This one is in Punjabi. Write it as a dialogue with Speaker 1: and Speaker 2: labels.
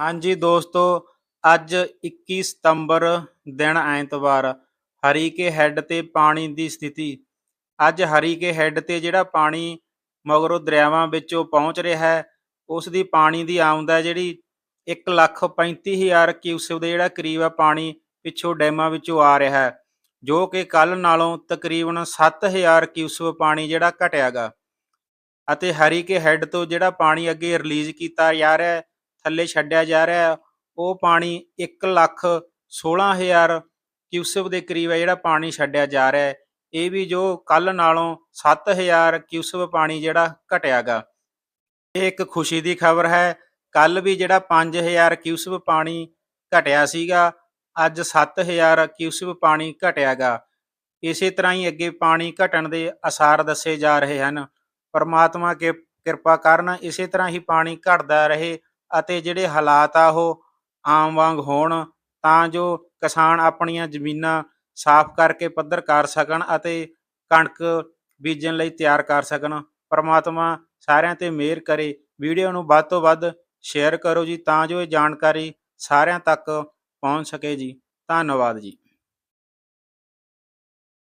Speaker 1: ਹਾਂਜੀ ਦੋਸਤੋ, ਅੱਜ 21 ਸਤੰਬਰ ਦਿਨ ਐਤਵਾਰ, ਹਰੀਕੇ ਹੈੱਡ ਤੇ ਪਾਣੀ ਦੀ ਸਥਿਤੀ। ਅੱਜ ਹਰੀਕੇ ਹੈੱਡ ਤੇ ਜਿਹੜਾ ਪਾਣੀ ਮਗਰੋਂ ਦਰਿਆਵਾਂ ਵਿੱਚੋਂ ਪਹੁੰਚ ਰਿਹਾ ਹੈ, ਉਸ ਦੀ ਪਾਣੀ ਦੀ ਆਮਦ ਹੈ ਜਿਹੜੀ 135000 ਕਿਊਸਕ ਦੇ ਜਿਹੜਾ ਕਰੀਬ ਆ ਪਾਣੀ ਪਿੱਛੋਂ ਡੈਮਾਂ ਵਿੱਚੋਂ ਆ ਰਿਹਾ ਹੈ, ਜੋ ਕਿ ਕੱਲ ਨਾਲੋਂ ਤਕਰੀਬਨ 7000 ਕਿਊਸਕ ਪਾਣੀ ਜਿਹੜਾ ਘਟਿਆਗਾ ਅਤੇ ਹਰੀਕੇ ਹੈੱਡ ਤੋਂ ਜਿਹੜਾ ਪਾਣੀ ਅੱਗੇ ਰਿਲੀਜ਼ ਕੀਤਾ ਜਾ ਰਿਹਾ ਹੈ ਥੱਲੇ ਛੱਡਿਆ ਜਾ ਰਿਹਾ ਉਹ ਪਾਣੀ 1 ਲੱਖ 16000 ਕਿਊਸਕ ਦੇ ਕਰੀਬ ਹੈ, ਜਿਹੜਾ ਪਾਣੀ ਛੱਡਿਆ ਜਾ ਰਿਹਾ ਹੈ। ਇਹ ਵੀ ਜੋ ਕੱਲ ਨਾਲੋਂ 7000 ਕਿਊਸਕ ਪਾਣੀ ਜਿਹੜਾ ਘਟਿਆਗਾ। ਇਹ ਇੱਕ ਖੁਸ਼ੀ ਦੀ ਖਬਰ ਹੈ। ਕੱਲ ਵੀ ਜਿਹੜਾ 5000 ਕਿਊਸਕ ਪਾਣੀ ਘਟਿਆ ਸੀਗਾ, ਅੱਜ 7000 ਕਿਊਸਕ ਪਾਣੀ ਘਟਿਆਗਾ। ਇਸੇ ਤਰ੍ਹਾਂ ਹੀ ਅੱਗੇ ਪਾਣੀ ਘਟਣ ਦੇ ਅਸਾਰ ਦੱਸੇ ਜਾ ਰਹੇ ਹਨ। ਪਰਮਾਤਮਾ ਕੇ ਕਿਰਪਾ ਕਰਨ ਇਸੇ ਤਰ੍ਹਾਂ ਹੀ ਪਾਣੀ ਘਟਦਾ ਰਹੇ। ਅਤੇ ਜਿਹੜੇ ਹਾਲਾਤ ਆ ਉਹ ਆਮ ਵਾਂਗ ਹੋਣ, ਤਾਂ ਜੋ ਕਿਸਾਨ ਆਪਣੀਆਂ ਜ਼ਮੀਨਾਂ ਸਾਫ਼ ਕਰਕੇ ਪੱਧਰ ਕਰ ਸਕਣ ਅਤੇ ਕਣਕ ਬੀਜਣ ਲਈ ਤਿਆਰ ਕਰ ਸਕਣ। ਪਰਮਾਤਮਾ ਸਾਰਿਆਂ ਤੇ ਮਿਹਰ ਕਰੇ। ਵੀਡੀਓ ਨੂੰ ਵੱਧ ਤੋਂ ਵੱਧ ਸ਼ੇਅਰ ਕਰੋ ਜੀ, ਤਾਂ ਜੋ ਇਹ ਜਾਣਕਾਰੀ ਸਾਰਿਆਂ ਤੱਕ ਪਹੁੰਚ ਸਕੇ ਜੀ। ਧੰਨਵਾਦ ਜੀ।